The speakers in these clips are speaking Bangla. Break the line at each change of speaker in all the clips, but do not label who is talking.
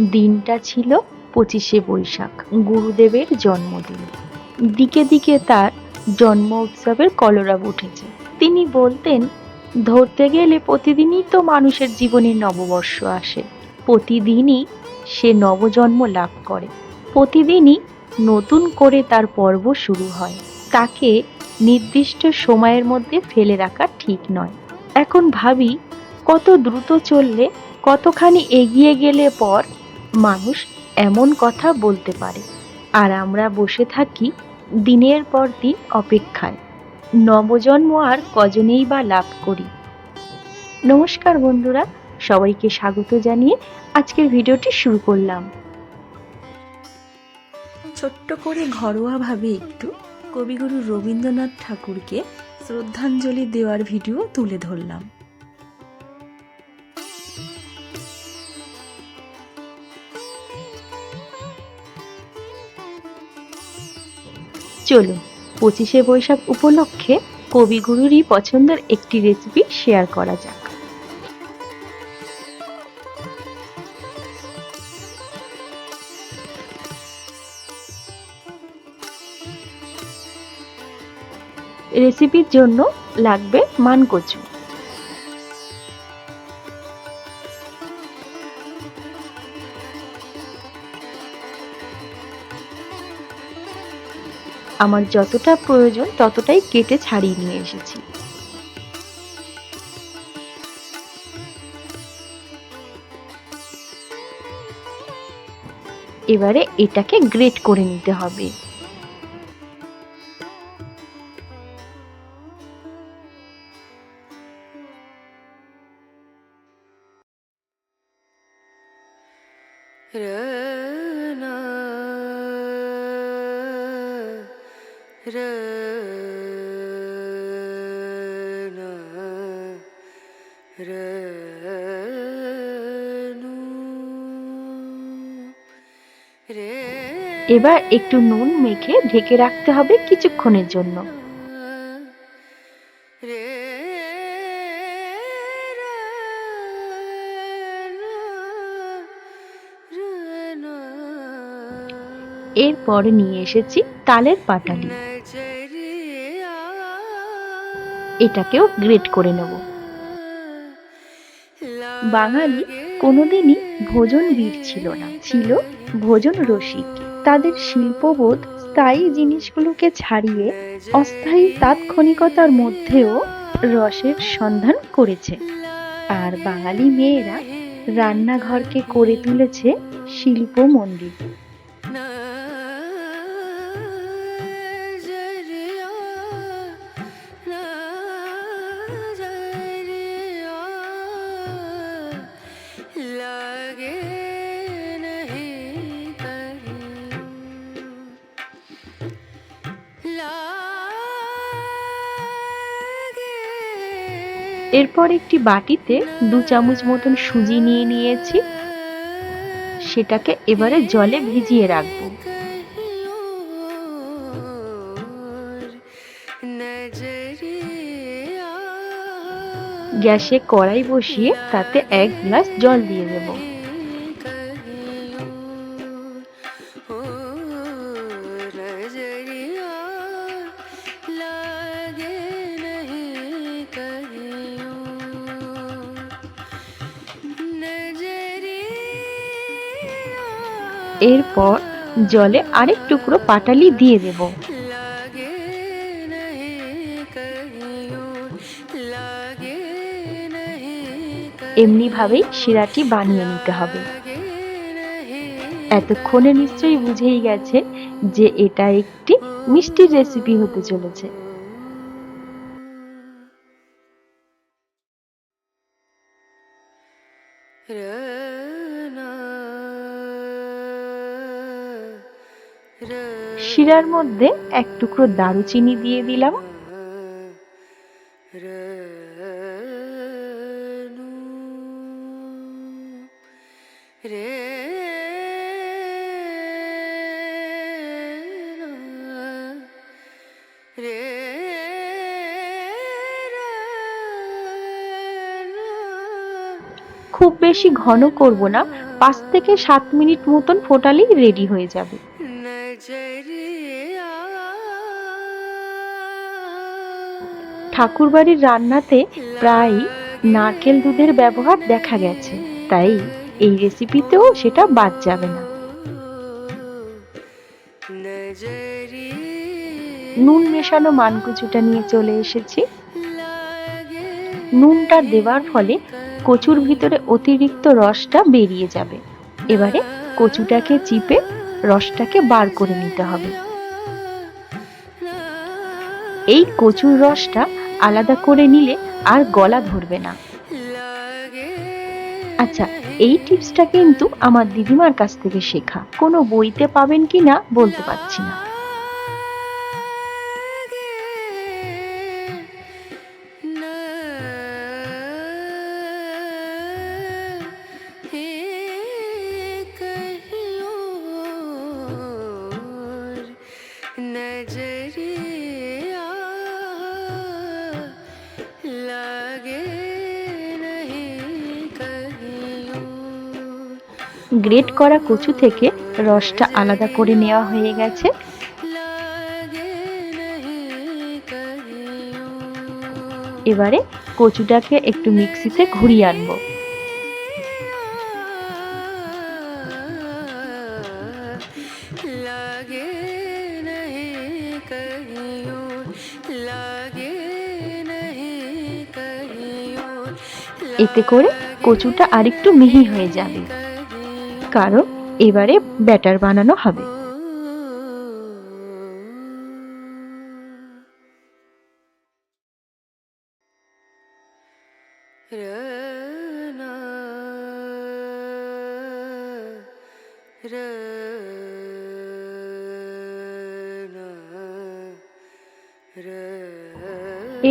দিনটা ছিল পঁচিশে বৈশাখ, গুরুদেবের জন্মদিন। দিকে দিকে তার জন্ম উৎসবের কলরব উঠেছে। তিনি বলতেন, ধরতে গেলে প্রতিদিনই তো মানুষের জীবনে নববর্ষ আসে। প্রতিদিনই সে নবজন্ম লাভ করে। প্রতিদিনই নতুন করে তার পর্ব শুরু হয়। তাকে নির্দিষ্ট সময়ের মধ্যে ফেলে রাখা ঠিক নয়। এখন ভাবি, কত দ্রুত চললে কতখানি এগিয়ে গেলে পর মানুষ এমন কথা বলতে পারে। আর আমরা বসে থাকি দিনের পর দিন অপেক্ষায়। নবজন্ম আর কজনেই বা লাভ করি। নমস্কার বন্ধুরা, সবাইকে স্বাগত জানিয়ে আজকের ভিডিওটি শুরু করলাম। ছোট্ট করে ঘরোয়াভাবে একটু কবিগুরু রবীন্দ্রনাথ ঠাকুরকে শ্রদ্ধাঞ্জলি দেওয়ার ভিডিও তুলে ধরলাম। চলুন, পঁচিশে বৈশাখ উপলক্ষে কবিগুরুরই পছন্দের একটি রেসিপি শেয়ার করা যাক। রেসিপির জন্য লাগবে মানকচু। আমার যতটা প্রয়োজন ততটাই কেটে ছাড়িয়ে নিয়ে এসেছি। এবারে এটাকে গ্রেট করে নিতে হবে। এবার একটু নুন মেখে ঢেকে রাখতে হবে কিছুক্ষণের জন্য এরপর নিয়ে এসেছি তালের পাটালি. এটাকেও গ্রেট করে নেব বাঙালি কোনোদিনই ভোজন বীর ছিল না। ছিল ভোজন রসিক। তাদের শিল্পবোধ, স্থায়ী জিনিসগুলোকে ছাড়িয়ে অস্থায়ী তাৎক্ষণিকতার মধ্যেও রসের সন্ধান করেছে। আর বাঙালি মেয়েরা রান্নাঘরকে করে তুলেছে শিল্প মন্দির এরপর একটি বাটিতে দু চামচ মতন সুজি নিয়ে নিয়েছি। সেটাকে এবারে জলে ভিজিয়ে রাখব। গ্যাসে কড়াই বসিয়ে তাতে এক গ্লাস জল দিয়ে দেব। এরপর জলে আরেক টুকরো পাটালি দিয়ে দেব। এমনিভাবেই শিরাটি বানিয়ে নিতে হবে। এতক্ষণে নিশ্চয়ই বুঝেই গেছে যে এটা একটি মিষ্টি রেসিপি হতে চলেছে। শিরার মধ্যে এক টুকরো দারুচিনি দিয়ে দিলাম। খুব বেশি ঘন করব না, পাঁচ থেকে সাত মিনিট মতন ফোটালেই রেডি হয়ে যাবে। ঠাকুরবাড়ির রান্নাতে প্রায় নারকেল দুধের ব্যবহার দেখা গেছে। তাই এই রেসিপিতেও সেটা বাদ যাবে না। নুন মেশানো মানকুচুটা নিয়ে চলে এসেছি। নুনটা দেওয়ার ফলে কচুর ভিতরে অতিরিক্ত রসটা বেরিয়ে যাবে। এবারে কচুটাকে চিপে রসটাকে বার করে নিতে হবে। এই কচুর রসটা আলাদা করে নিলে আর গলা ধরবে না আচ্ছা এই টিপসটা কিন্তু আমার দিদিমার কাছ থেকে শেখা কোনো বইতে পাবেন কি না বলতে পারছি না
नजरिया
গ্রেট করা কচু থেকে রসটা আলাদা করে নেওয়া হয়ে গেছে। এবারে কচুটাকে একটু মিক্সিতে ঘুরিয়ে আনব। এতে করে কচুটা আরেকটু মিহি হয়ে যাবে। কারণ এবারে ব্যাটার বানানো হবে।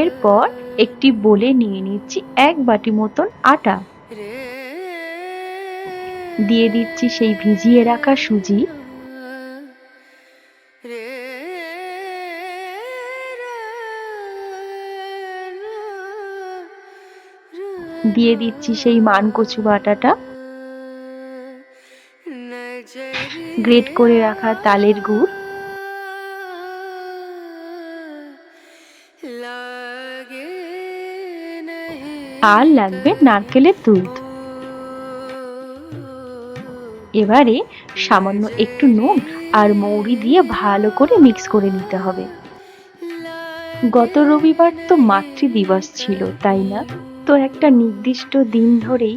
এরপর একটি বলে নিয়ে নিচ্ছি এক বাটি মতন আটা। দিয়ে দিচ্ছি সেই ভিজিয়ে রাখা সুজি। দিয়ে দিচ্ছি সেই মান কচু বাটাটা। গ্রেট করে রাখা তালের গুড়। আর লাগবে নারকেলের দুধ। এবারে সামান্য একটু নুন আর মৌরি দিয়ে ভালো করে মিক্স করে নিতে হবে। গত রবিবার তো মাতৃ দিবস ছিল, তাই না? তো একটা নির্দিষ্ট দিন ধরেই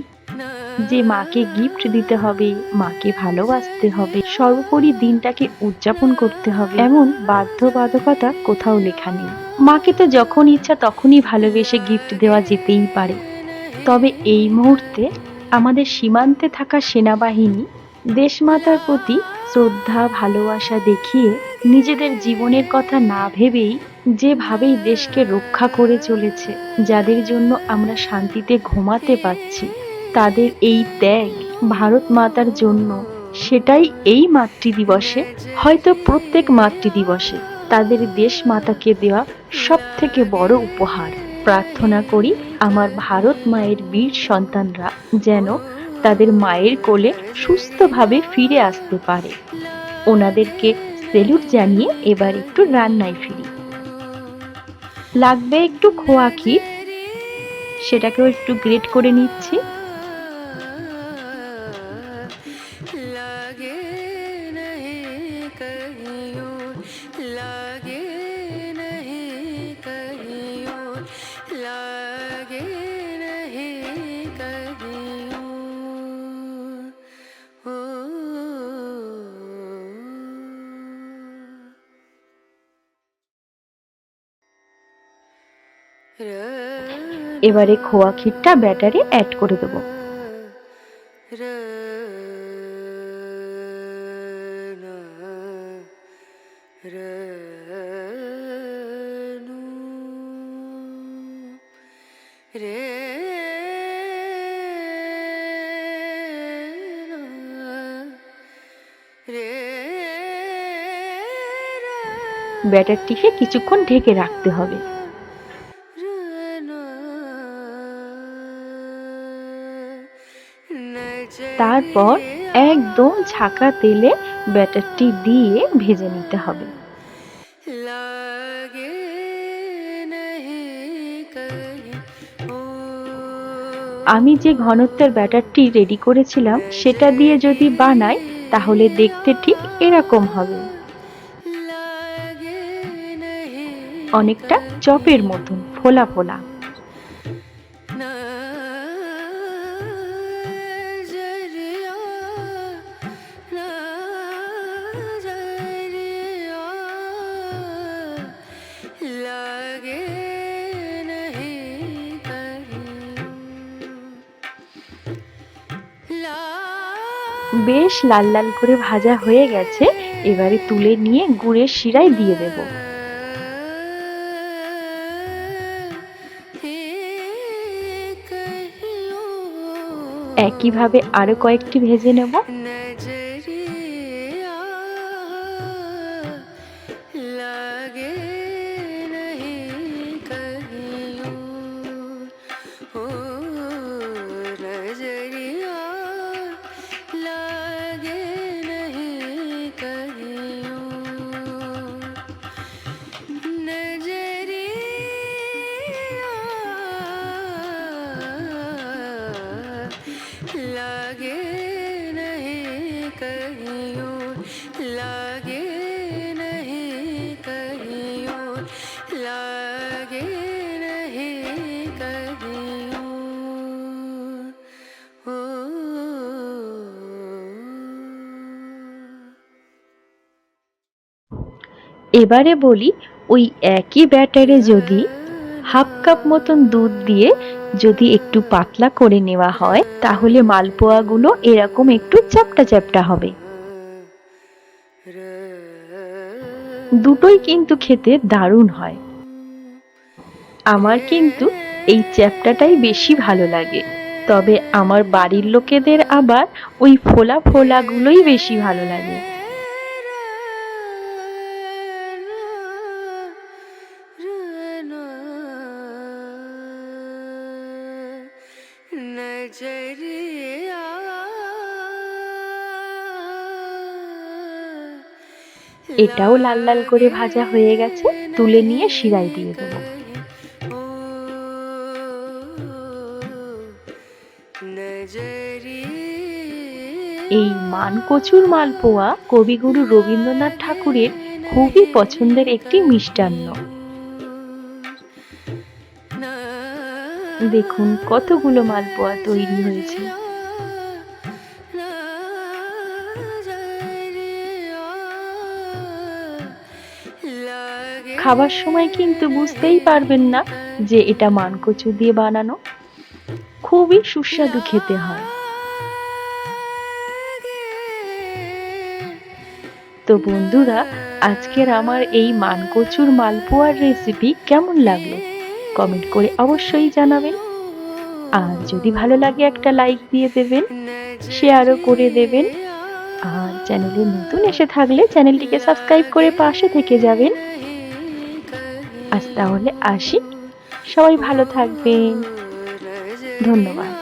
যে মাকে গিফট দিতে হবে, মাকে ভালোবাসতে হবে, সর্বোপরি দিনটাকে উদযাপন করতে হবে, এমন বাধ্যবাধকতা কোথাও লেখা নেই। মাকে তো যখন ইচ্ছা তখনই ভালোবেসে গিফট দেওয়া যেতেই পারে। তবে এই মুহূর্তে আমাদের সীমান্তে থাকা সেনাবাহিনী দেশমাতার প্রতি শ্রদ্ধা, ভালোবাসা দেখিয়ে নিজেদের জীবনের কথা না ভেবেই যেভাবেই দেশকে রক্ষা করে চলেছে, যাদের জন্য আমরা শান্তিতে ঘুমাতে পারছি, তাদের এই ত্যাগ ভারত মাতার জন্য সেটাই এই মাতৃ দিবসে হয়তো প্রত্যেক মাতৃ দিবসে তাদের দেশ মাতাকে দেওয়া সব থেকে বড় উপহার। প্রার্থনা করি আমার ভারত মায়ের বীর সন্তানরা যেন তাদের মায়ের কোলে সুস্থভাবে ফিরে আসতে পারে। ওনাদেরকে সেলুট জানিয়ে এবার একটু রান্নায় ফিরি। লাগবে একটু খোয়া ক্ষীর, সেটাকেও একটু গ্রেট করে নিচ্ছি। এবারে খোয়া ক্ষীরটা ব্যাটারে অ্যাড করে দেবো। ব্যাটারটিকে কিছুক্ষণ ঢেকে রাখতে হবে। তারপর একদম ঝাঁকা তেলে ব্যাটারটি দিয়ে ভেজে নিতে হবে। আমি যে ঘনত্বের ব্যাটারটি রেডি করেছিলাম সেটা দিয়ে যদি বানাই তাহলে দেখতে ঠিক এরকম হবে। অনেকটা চপের মতন ফোলা ফোলা। বেশ লাল লাল করে ভাজা হয়ে গেছে, এবারে তুলে নিয়ে গুড়ের শিরায় দিয়ে দেব। একইভাবে আরও কয়েকটি ভেজে নেব। এবারে বলি, ওই একই ব্যাটারে যদি হাফ কাপ মতন দুধ দিয়ে যদি একটু পাতলা করে নেওয়া হয়, তাহলে মালপোয়াগুলো এরকম একটু চ্যাপটা চ্যাপটা হবে। দুটোই কিন্তু খেতে দারুণ হয়। আমার কিন্তু এই চ্যাপটাটাই বেশি ভালো লাগে। তবে আমার বাড়ির লোকেদের আবার ওই ফোলা ফোলাগুলোই বেশি ভালো লাগে। এটাও লাল লাল করে ভাজা হয়ে গেছে, তুলে নিয়ে শিরায় দিয়ে দেবো। এই মানকচুর মালপোয়া কবিগুরু রবীন্দ্রনাথ ঠাকুরের খুবই পছন্দের একটি মিষ্টান্ন। দেখুন কতগুলো মালপোয়া তৈরি হয়েছে। খাবার সময় কিন্তু বুঝতেই পারবেন না যে এটা মানকচু দিয়ে বানানো। খুবই সুস্বাদু খেতে হয়। তো বন্ধুরা, আজকের আমার এই মানকচুর মালপোয়ার রেসিপি কেমন লাগল? কমেন্ট করে অবশ্যই জানাবেন। আর যদি ভালো লাগে একটা লাইক দিয়ে দেবেন শেয়ারও করে দেবেন। আর চ্যানেলে নতুন এসে থাকলে চ্যানেলটিকে সাবস্ক্রাইব করে পাশে থেকে যাবেন। আজ তাহলে আসি। সবাই ভালো থাকবেন। ধন্যবাদ।